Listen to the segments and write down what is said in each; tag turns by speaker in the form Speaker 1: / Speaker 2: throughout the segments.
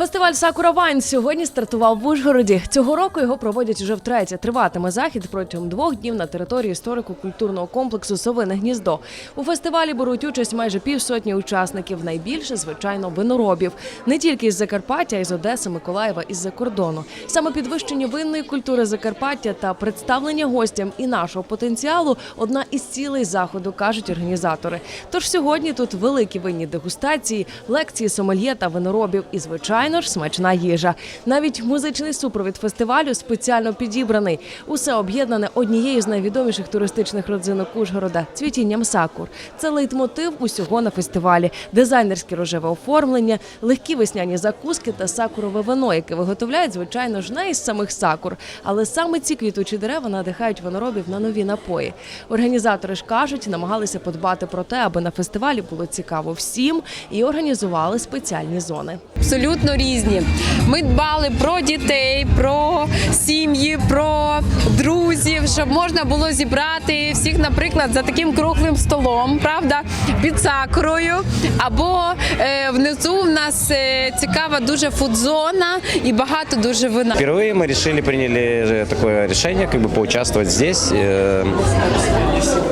Speaker 1: Фестиваль Сакура Вайн сьогодні стартував в Ужгороді. Цього року його проводять уже втретє. Триватиме захід протягом двох днів на території історико-культурного комплексу Совине гніздо. У фестивалі беруть участь майже півсотні учасників. Найбільше, звичайно, виноробів не тільки із Закарпаття, а й з Одеси, Миколаєва і з-за кордону. Саме підвищення винної культури Закарпаття та представлення гостям і нашого потенціалу одна із цілей заходу, кажуть організатори. Тож сьогодні тут великі винні дегустації, лекції сомельє та виноробів і, звичайно ж, смачна їжа. Навіть музичний супровід фестивалю спеціально підібраний. Усе об'єднане однією з найвідоміших туристичних родзинок Ужгорода цвітінням сакур. Це лейтмотив усього на фестивалі, дизайнерське рожеве оформлення, легкі весняні закуски та сакурове вино, яке виготовляють, звичайно ж, не із самих сакур. Але саме ці квітучі дерева надихають виноробів на нові напої. Організатори ж кажуть, намагалися подбати про те, аби на фестивалі було цікаво всім, і організували спеціальні зони.
Speaker 2: абсолютно різні. Ми дбали про дітей, про сім'ї, про друзів, щоб можна було зібрати всіх, наприклад, за таким круглим столом, правда, під сакурою. Або е, внизу в нас е, цікава дуже фудзона і багато дуже вина.
Speaker 3: Впервые мы решили, приняли же такое решение, как бы поучаствовать здесь. Э,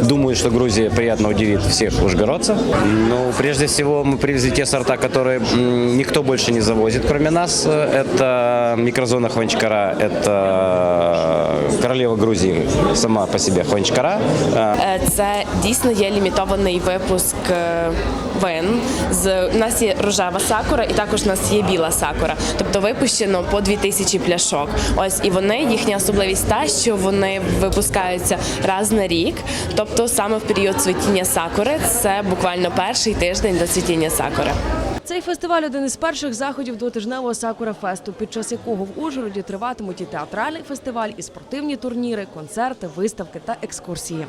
Speaker 3: Думаю, что Грузия приятно удивит всех ужгородцев. Но прежде всего мы привезли те сорта, которые м, никто больше не завозит, кроме нас. Это микрозона Хванчкара, это королева Грузии сама по себе Хванчкара. Э,
Speaker 4: Е, Це дійсно є лімітований випуск е, вин. З у нас є рожева сакура, і також у нас є біла сакура. Тобто випущено по 2000 пляшок. Ось і вони їхня особливість та, що вони випускаються раз на рік. Тобто саме в період цвітіння сакури це буквально перший тиждень до цвітіння сакури.
Speaker 1: Цей фестиваль один із перших заходів двотижневого Сакура Фесту, під час якого в Ужгороді триватимуть і театральний фестиваль, і спортивні турніри, концерти, виставки та екскурсії.